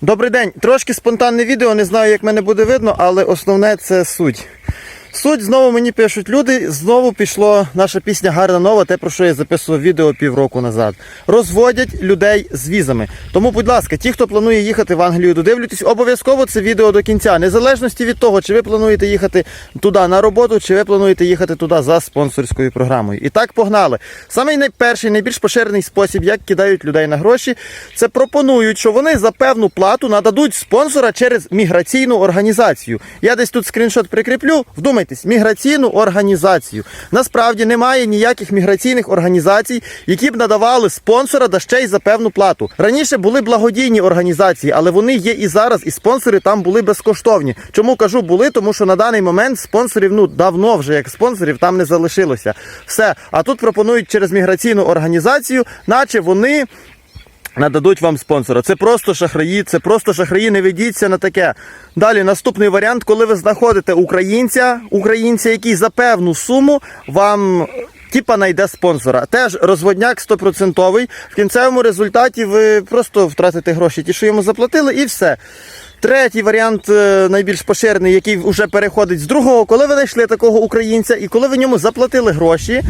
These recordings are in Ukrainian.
Добрий день. Трошки спонтанне відео, не знаю, як мене буде видно, але основне це суть. Суть знову мені пишуть люди, знову пішло наша пісня Гарна нова, те, про що я записував відео півроку назад. Розводять людей з візами. Тому, будь ласка, ті, хто планує їхати в Англію, додивлюйтесь обов'язково це відео до кінця, незалежності від того, чи ви плануєте їхати туди на роботу, чи ви плануєте їхати туди за спонсорською програмою. І так погнали. Самий найперший, найбільш поширений спосіб, як кидають людей на гроші, це пропонують, що вони за певну плату нададуть спонсора через міграційну організацію. Я десь тут скріншот прикріплю. Вдумайтесь, міграційну організацію. Насправді немає ніяких міграційних організацій, які б надавали спонсора да ще й за певну плату. Раніше були благодійні організації, але вони є і зараз, і спонсори там були безкоштовні. Чому кажу були? Тому що на даний момент спонсорів ну давно вже як спонсорів там не залишилося. Все. А тут пропонують через міграційну організацію, наче вони. Нададуть вам спонсора. Це просто шахраї, це просто шахраї, не ведіться на таке. Далі наступний варіант, коли ви знаходите українця, українця, який за певну суму вам. Типа найде спонсора. Теж розводняк стопроцентовий. В кінцевому результаті ви просто втратите гроші, ті, що йому заплатили, і все. Третій варіант, е, найбільш поширений, який вже переходить з другого, коли ви знайшли такого українця і коли ви ньому заплатили гроші,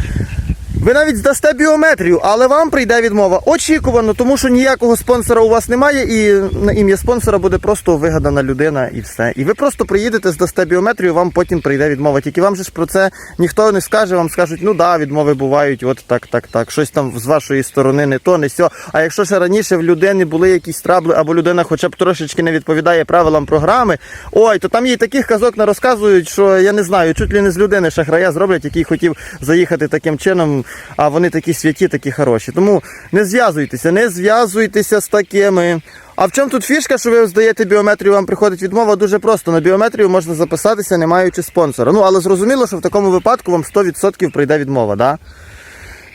ви навіть здасте біометрію, але вам прийде відмова очікувано, тому що ніякого спонсора у вас немає, і на ім'я спонсора буде просто вигадана людина і все. І ви просто приїдете, здасте біометрію, вам потім прийде відмова. Тільки вам же ж про це ніхто не скаже, вам скажуть, ну да, відмови бувають, от так, так, так. Щось там з вашої сторони не то, не сьо. А якщо ще раніше в людини були якісь трабли, або людина хоча б трошечки не відповідає правилам програми, ой, то там їй таких казок не розказують, що я не знаю, чуть ли не з людини шахрая зроблять, який хотів заїхати таким чином а вони такі святі, такі хороші. Тому не зв'язуйтеся, не зв'язуйтеся з такими. А в чому тут фішка, що ви здаєте біометрію, вам приходить відмова? Дуже просто. На біометрію можна записатися, не маючи спонсора. Ну, але зрозуміло, що в такому випадку вам 100% прийде відмова, да?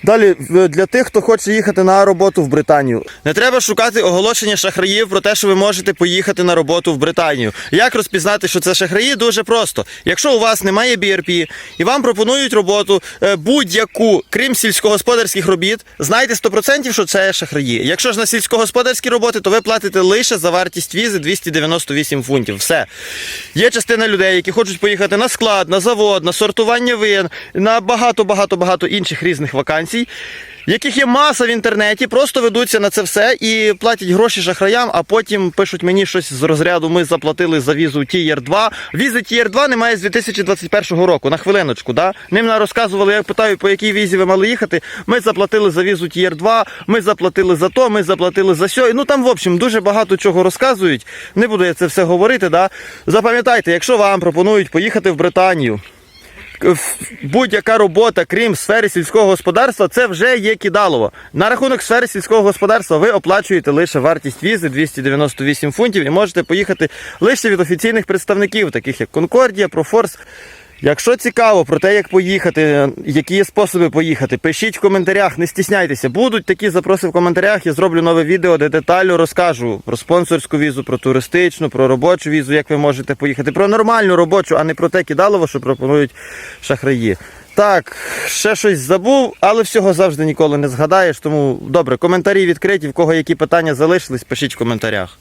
Далі для тих, хто хоче їхати на роботу в Британію. Не треба шукати оголошення шахраїв про те, що ви можете поїхати на роботу в Британію. Як розпізнати, що це шахраї? Дуже просто. Якщо у вас немає BRP і вам пропонують роботу е, будь-яку, крім сільськогосподарських робіт, знайте 100%, що це шахраї. Якщо ж на сільськогосподарські роботи, то ви платите лише за вартість візи 298 фунтів. Все. Є частина людей, які хочуть поїхати на склад, на завод, на сортування вин, на багато, багато, багато інших різних вакансій. Яких є маса в інтернеті, просто ведуться на це все і платять гроші шахраям, а потім пишуть мені щось з розряду. Ми заплатили за візу Tier 2. Візи Tier 2 немає з 2021 року. На хвилиночку, да? Ним нам розказували, я питаю, по якій візі ви мали їхати. Ми заплатили за візу Tier 2, ми заплатили за то, ми заплатили за сьо. Ну там, в общем, дуже багато чого розказують. Не буду я це все говорити. Да? Запам'ятайте, якщо вам пропонують поїхати в Британію будь-яка робота, крім сфери сільського господарства, це вже є кидалово. На рахунок сфери сільського господарства ви оплачуєте лише вартість візи 298 фунтів і можете поїхати лише від офіційних представників, таких як Конкордія, Профорс. Якщо цікаво про те, як поїхати, які є способи поїхати, пишіть в коментарях, не стісняйтеся. Будуть такі запроси в коментарях. Я зроблю нове відео, де детально розкажу про спонсорську візу, про туристичну, про робочу візу, як ви можете поїхати, про нормальну робочу, а не про те кидалово, що пропонують шахраї. Так, ще щось забув, але всього завжди ніколи не згадаєш. Тому добре, коментарі відкриті. В кого які питання залишились, пишіть в коментарях.